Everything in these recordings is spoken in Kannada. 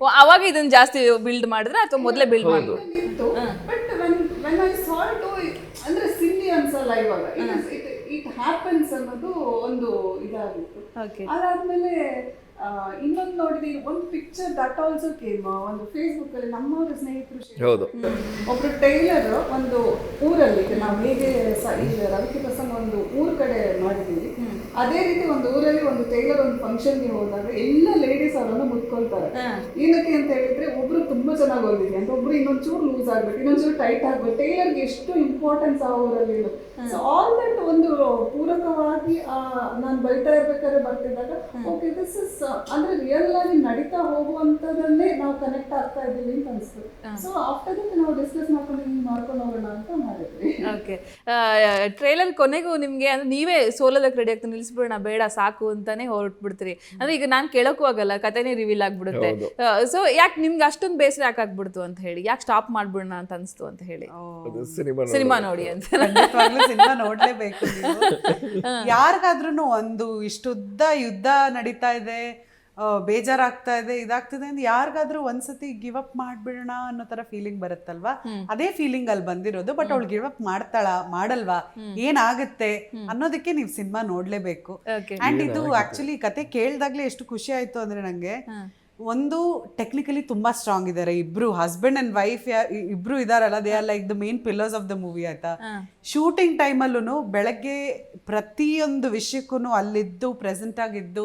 ಓ, ಅವಾಗ ಇದನ್ನ ಜಾಸ್ತಿ ಬಿಲ್ಡ್ ಮಾಡಿದ್ರೆ ಅಥವಾ ಮೊದಲೇ ಬಿಲ್ಡ್ ಮಾಡಿದ್ರು? But when when I salt ಅಂದ್ರೆ ಸಿಲ್ಲಿ ಅನ್ಸಲ್ಲ ಇವಾಗ. ಹ್ಯಾಪನ್ಸ್ ಅನ್ನೋದು ಒಂದು ಇದಾಗಿತ್ತು. ಓಕೆ ಅದಾದ್ಮೇಲೆ ಇನ್ನೊಂದು ನೋಡಿದ್ರೆ ಒಂದು ಪಿಕ್ಚರ್ ದಟ್ ಆಲ್ಸೋ ಕೇಮ್ ಒಂದು ಫೇಸ್ಬುಕ್ ಅಲ್ಲಿ ನಮ್ಮವರ ಸ್ನೇಹಿತರು. ಒಬ್ರು ಟೈಲರ್ ಒಂದು ಊರಲ್ಲಿ ನಾವು ಹೇಗೆ ರವಿಕೆ ಪ್ರಸಂಗ ಒಂದು ಊರ್ ಕಡೆ ಮಾಡಿದೀವಿ. ಅದೇ ರೀತಿ ಒಂದು ಊರಲ್ಲಿ ಒಂದು ಟೈಲರ್ ಒಂದು ಫಂಕ್ಷನ್ಗೆ ಹೋದಾಗ ಎಲ್ಲ ಲೇಡೀಸ್ ಅವರನ್ನು ಮುತ್ಕೊಳ್ತಾರೆ ಏನಕ್ಕೆ ಅಂತ ಹೇಳಿದ್ರೆ ಒಬ್ರು ಚೆನ್ನಾಗಿ ಹೊಂದಿದೆ ಅಂತ ಒಬ್ರು ಇನ್ನೊಂದ್ ಚೂರು ಲೂಸ್ ಆಗ್ಬೇಕು ಇನ್ನೊಂದ್ ಚೂರು ಟೈಟ್ ಆಗ್ಬೇಕು ಟೈಲರ್ಗೆ ಎಷ್ಟು ಇಂಪಾರ್ಟೆನ್ಸ್ ಆ ಊರಲ್ಲಿ ಸೊ ಆಲ್ ದಟ್ ಒಂದು ಪೂರಕವಾಗಿ ನಾನು ಬೈತಾ ಇರ್ಬೇಕಾದ್ರೆ ಬರ್ತಿದ್ದಾಗ ಓಕೆ ದಿಸ್ ಇಸ್ ಅಂದ್ರೆ ರಿಯಲ್ ಆಗಿ ನಡೀತಾ ಹೋಗುವಂತದನ್ನೇ ಕನೆಕ್ಟ್ ಆಗ್ತಾ ಇದ್ದೀವಿ ಅಂತ ಅನ್ಸ್ತು. ಸೊ ಆಫ್ಟರ್ ದಟ್ ನಾವು ಡಿಸ್ಕಸ್ ಮಾಡ್ಕೊಂಡು ಹಿಂಗ್ ಮಾಡ್ಕೊಂಡು ಹೋಗೋಣ ಅಂತ ಮಾಡಿದ್ವಿ. ಓಕೆ ಟ್ರೇಲರ್ ಕೊನೆಗೂ ನಿಮ್ಗೆ ಅಂದ್ರೆ ನೀವೇ ಸೋಲೋದಕ್ಕೆ ರೆಡಿ ಆಗ್ತಾ ನಿಲ್ಸ್ಬಿಡೋಣ ಬೇಡ ಸಾಕು ಅಂತಾನೆ ಹೊರಟ್ಬಿಡ್ತೀರಿ. ಅಂದ್ರೆ ಈಗ ನಾನು ಕೇಳೋಕ್ಕೂ ಆಗಲ್ಲ ಕಥೆನೇ ರಿವೀಲ್ ಆಗ್ಬಿಡುತ್ತೆ. ಸೊ ಯಾಕೆ ನಿಮ್ಗೆ ಅಷ್ಟೊಂದು ಬೇಸರ ಯಾಕೆ ಆಗ್ಬಿಡ್ತು ಅಂತ ಹೇಳಿ ಯಾಕೆ ಸ್ಟಾಪ್ ಮಾಡ್ಬಿಡೋಣ ಅಂತ ಅನ್ಸ್ತು ಅಂತ ಹೇಳಿ. ಸಿನಿಮಾ ಸಿನಿಮಾ ನೋಡಿ ಅಂತ. ಸಿನಿಮಾ ನೋಡ್ಲೇಬೇಕು ನೀವು. ಯಾರಿಗಾದ್ರೂ ಒಂದು ಇಷ್ಟುದ್ದ ಯುದ್ಧ ನಡೀತಾ ಇದೆ ಬೇಜಾರಾಗ್ತಾ ಇದೆ ಇದಾಗ್ತಿದೆ ಅಂದ್ರೆ ಯಾರಿಗಾದ್ರೂ ಒಂದ್ಸತಿ ಗಿವ್ ಅಪ್ ಮಾಡ್ಬಿಡೋಣ ಅನ್ನೋ ತರ ಫೀಲಿಂಗ್ ಬರುತ್ತಲ್ವಾ? ಅದೇ ಫೀಲಿಂಗ್ ಅಲ್ಲಿ ಬಂದಿರೋದು ಬಟ್ ಅವಳು ಗಿವ್ ಅಪ್ ಮಾಡ್ತಾಳ ಮಾಡಲ್ವಾ? ಏನಾಗುತ್ತೆ ಅನ್ನೋದಕ್ಕೆ ನೀವು ಸಿನಿಮಾ ನೋಡ್ಲೇಬೇಕು. ಅಂಡ್ ಇದು ಆಕ್ಚುಲಿ ಕತೆ ಕೇಳ್ದಾಗ್ಲೇ ಎಷ್ಟು ಖುಷಿ ಆಯ್ತು ಅಂದ್ರೆ ನಂಗೆ ಒಂದು ಟೆಕ್ನಿಕಲಿ ತುಂಬ ಸ್ಟ್ರಾಂಗ್ ಇದ್ದಾರೆ ಇಬ್ರು ಹಸ್ಬೆಂಡ್ ಅಂಡ್ ವೈಫ್ ಇಬ್ರು ಇದಾರಲ್ಲ they are like the main pillars of the movie ಆಯ್ತಾ? ಶೂಟಿಂಗ್ ಟೈಮಲ್ಲೂ ಬೆಳಗ್ಗೆ ಪ್ರತಿಯೊಂದು ವಿಷಯಕ್ಕೂ ಅಲ್ಲಿದ್ದು ಪ್ರೆಸೆಂಟ್ ಆಗಿದ್ದು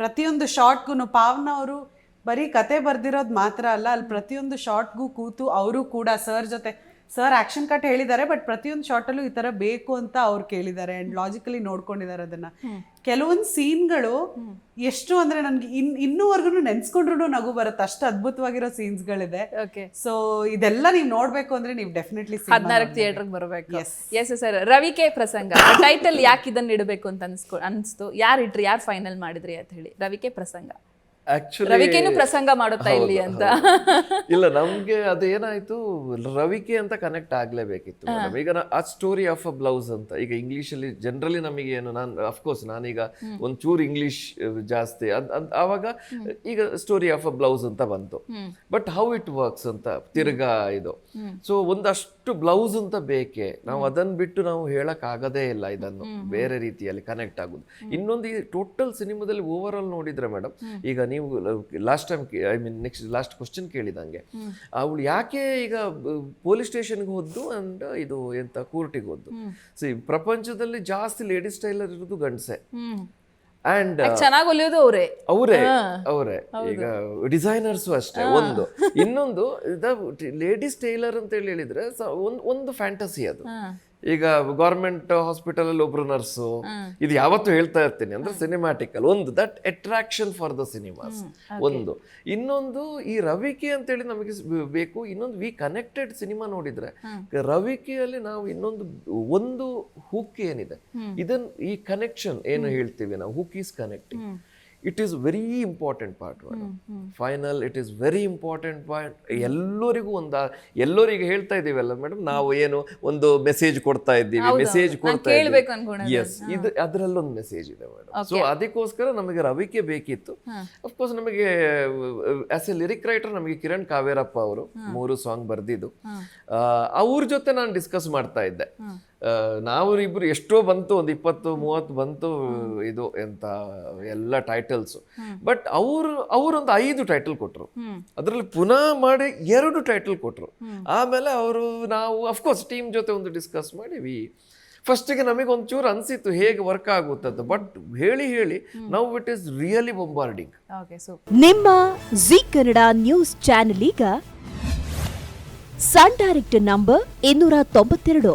ಪ್ರತಿಯೊಂದು ಶಾರ್ಟ್ಗೂ ಪಾವನ ಅವರು ಬರೀ ಕತೆ ಬರ್ದಿರೋದು ಮಾತ್ರ ಅಲ್ಲ ಅಲ್ಲಿ ಪ್ರತಿಯೊಂದು ಶಾರ್ಟ್ಗೂ ಕೂತು ಅವರು ಕೂಡ ಸರ್ ಜೊತೆ ಸರ್ ಆಕ್ಷನ್ ಕಟ್ ಹೇಳಿದ್ದಾರೆ ಬಟ್ ಪ್ರತಿಯೊಂದು ಶಾರ್ಟಲ್ಲೂ ಈ ತರ ಬೇಕು ಅಂತ ಅವ್ರು ಕೇಳಿದ್ದಾರೆ ಅಂಡ್ ಲಾಜಿಕಲಿ ನೋಡ್ಕೊಂಡಿದ್ದಾರೆ ಅದನ್ನ. ಕೆಲವೊಂದು ಸೀನ್ಗಳು ಎಷ್ಟು ಅಂದ್ರೆ ನನ್ಗೆ ಇನ್ ಇನ್ನೂವರೆಗೂ ನೆನ್ಸ್ಕೊಂಡ್ರು ನಗು ಬರುತ್ತೆ. ಅಷ್ಟು ಅದ್ಭುತವಾಗಿರೋ ಸೀನ್ಸ್ಗಳಿದೆ ಓಕೆ ಸೊ ಇದೆಲ್ಲ ನೀವು ನೋಡ್ಬೇಕು ಅಂದ್ರೆ ನೀವು ಡೆಫಿನೆಟ್ಲಿ ಹದಿನಾಲ್ಕು ಥಿಯೇಟರ್ಗೆ ಬರಬೇಕು. Yes sir Ravike Prasanga. Title ಯಾಕೆ ಇದನ್ನ ಇಡಬೇಕು ಅಂತ ಅನ್ಸ್ಕೊ ಅನ್ಸ್ತು? ಯಾರು ಇಟ್ರಿ? ಯಾರು ಫೈನಲ್ ಮಾಡಿದ್ರಿ ಅಂತ ಹೇಳಿ. ರವಿಕೆ ಪ್ರಸಂಗ. ಆಕ್ಚುಲಿ ರವಿಕೆನೂ ಪ್ರಸಂಗ ಮಾಡುತ್ತಾ ಇಲ್ಲಿ ಅಂತ. ಇಲ್ಲ ನಮ್ಗೆ ಅದೇನಾಯ್ತು ರವಿಕೆ ಅಂತ ಕನೆಕ್ಟ್ ಆಗ್ಲೇಬೇಕಿತ್ತು ಮೇಡಮ್. ಈಗ ಆ ಸ್ಟೋರಿ ಆಫ್ ಅ ಬ್ಲೌಸ್ ಅಂತ ಈಗ ಇಂಗ್ಲಿಷ್ ಅಲ್ಲಿ ಜನರಲಿ ನಮಗೆ ಏನು ನಾನು ಅಫ್ಕೋರ್ಸ್ ನಾನೀಗ ಒಂಚೂರು ಇಂಗ್ಲಿಷ್ ಜಾಸ್ತಿ. ಆವಾಗ ಈಗ ಸ್ಟೋರಿ ಆಫ್ ಅ ಬ್ಲೌಸ್ ಅಂತ ಬಂತು. ಬಟ್ ಹೌ ಇಟ್ ವರ್ಕ್ಸ್ ಅಂತ ತಿರ್ಗಾ ಇದು. ಸೊ ಒಂದಷ್ಟು ಬ್ಲೌಸ್ ಅಂತ ಬೇಕೆ. ನಾವು ಅದನ್ನ ಬಿಟ್ಟು ನಾವು ಹೇಳಕ್ ಆಗದೇ ಇಲ್ಲ ಇದನ್ನು. ಬೇರೆ ರೀತಿಯಲ್ಲಿ ಕನೆಕ್ಟ್ ಆಗುದು. ಇನ್ನೊಂದು ಈ ಟೋಟಲ್ ಸಿನಿಮಾದಲ್ಲಿ ಓವರ್ ಆಲ್ ನೋಡಿದ್ರೆ ಮೇಡಮ್ ಈಗ ನೀವು last time I mean next last question ಕೇಳಿದಂಗೆ. ಅವಳು ಯಾಕೆ ಈಗ ಪೊಲೀಸ್ ಸ್ಟೇಷನ್ಗೆ ಹೋದ್ದು ಅಂಡ್ ಇದು ಎಂತ ಕೋರ್ಟಿಗೆ ಹೋದ್ದು? ಸಿ ಪ್ರಪಂಚದಲ್ಲಿ ಜಾಸ್ತಿ ಲೇಡೀಸ್ ಟೈಲರ್ ಇರೋದು ಗಂಡಸೆ. ಅಂಡ್ ಚೆನ್ನಾಗಿ ಹೊಲಿಯೋದು ಅವರೇ. ಅವರೇ ಅವರೇ. ಈಗ ಡಿಸೈನರ್ಸ್ ಅಷ್ಟೇ ಒಂದು. ಇನ್ನೊಂದು ಲೇಡೀಸ್ ಟೈಲರ್ ಅಂತ ಹೇಳಿ ಹೇಳಿದ್ರೆ ಒಂದು ಫ್ಯಾಂಟಸಿ ಅದು. ಈಗ ಗೌರ್ಮೆಂಟ್ ಹಾಸ್ಪಿಟಲ್ ಅಲ್ಲಿ ಒಬ್ರು ನರ್ಸು ಇದು ಯಾವತ್ತು ಹೇಳ್ತಾ ಇರ್ತೀನಿ. ಅಂದ್ರೆ ಸಿನಿಮ್ಯಾಟಿಕಲ್ ಒಂದು that attraction for the cinemas ಒಂದು. ಇನ್ನೊಂದು ಈ ರವಿಕೆ ಅಂತೇಳಿ ನಮಗೆ ಬೇಕು. ಇನ್ನೊಂದು ವಿ ಕನೆಕ್ಟೆಡ್ ಸಿನಿಮಾ ನೋಡಿದ್ರೆ ರವಿಕೆಯಲ್ಲಿ ನಾವು ಇನ್ನೊಂದು ಒಂದು ಹುಕ್ ಏನಿದೆ. ಇದನ್ ಈ ಕನೆಕ್ಷನ್ ಏನು ಹೇಳ್ತೀವಿ ನಾವು? Hook is connecting it is very important part final it is very important point ಎಲ್ಲರಿಗೂ ಒಂದು ಎಲ್ಲರಿಗೂ ಹೇಳ್ತಾ ಇದ್ದೀವಲ್ಲ ಮೇಡಮ್ ನಾವು ಏನು ಒಂದು ಮೆಸೇಜ್ ಕೊಡ್ತಾ ಇದ್ದೀವಿ ಮೆಸೇಜ್ ಕೊಡ್ತಾ ಇದ್ದೀವಿ. ಎಸ್ ಇದು ಅದರಲ್ಲೊಂದು ಮೆಸೇಜ್ ಇದೆ ಮೇಡಮ್ ಸೊ ಅದಕ್ಕೋಸ್ಕರ ನಮಗೆ ರವಿಕೆ ಬೇಕಿತ್ತು. ಅಫ್ಕೋರ್ಸ್ ನಮಗೆ ಆಸ್ ಎ ಲಿರಿಕ್ ರೈಟರ್ ನಮಗೆ ಕಿರಣ್ ಕಾವೇರಪ್ಪ ಅವರು ಮೂರು ಸಾಂಗ್ ಬರೆದಿದ್ದು. ಅವ್ರ ಜೊತೆ ನಾನು ಡಿಸ್ಕಸ್ ಮಾಡ್ತಾ ಇದ್ದೆ. ಆ, ನಾವು ಇಬ್ರು ಎಷ್ಟೋ ಬಂತು ಒಂದು ಇಪ್ಪತ್ತು ಮೂವತ್ತು ಬಂತು ಇದು ಎಂತ ಎಲ್ಲ ಟೈಟಲ್ಸ್ ಬಟ್ ಅವರು ಅವರೊಂದು ಐದು ಟೈಟಲ್ ಕೊಟ್ಟರು ಅದರಲ್ಲಿ ಪುನಃ ಮಾಡಿ ಎರಡು ಟೈಟಲ್ ಕೊಟ್ಟರು ಆಮೇಲೆ ಅವರು ನಾವು ಅಫ್ಕೋರ್ಸ್ ಟೀಮ್ ಜೊತೆ ಒಂದು ಡಿಸ್ಕಸ್ ಮಾಡಿವಿ. ಫಸ್ಟಿಗೆ ನಮಗೆ ಒಂಚೂರು ಅನಿಸಿತ್ತು ಹೇಗೆ ವರ್ಕ್ ಆಗುತ್ತಂತ. ಬಟ್ ಹೇಳಿ ಹೇಳಿ now it is really bombarding okay so ನಿಮ್ಮ ಜಿ ಕನ್ನಡ ನ್ಯೂಸ್ ಚಾನೆಲ್ ಈಗ ಸನ್ ಡೈರೆಕ್ಟ್ ನಂಬರ್ ಇನ್ನೂರ ತೊಂಬತ್ತೆರಡು.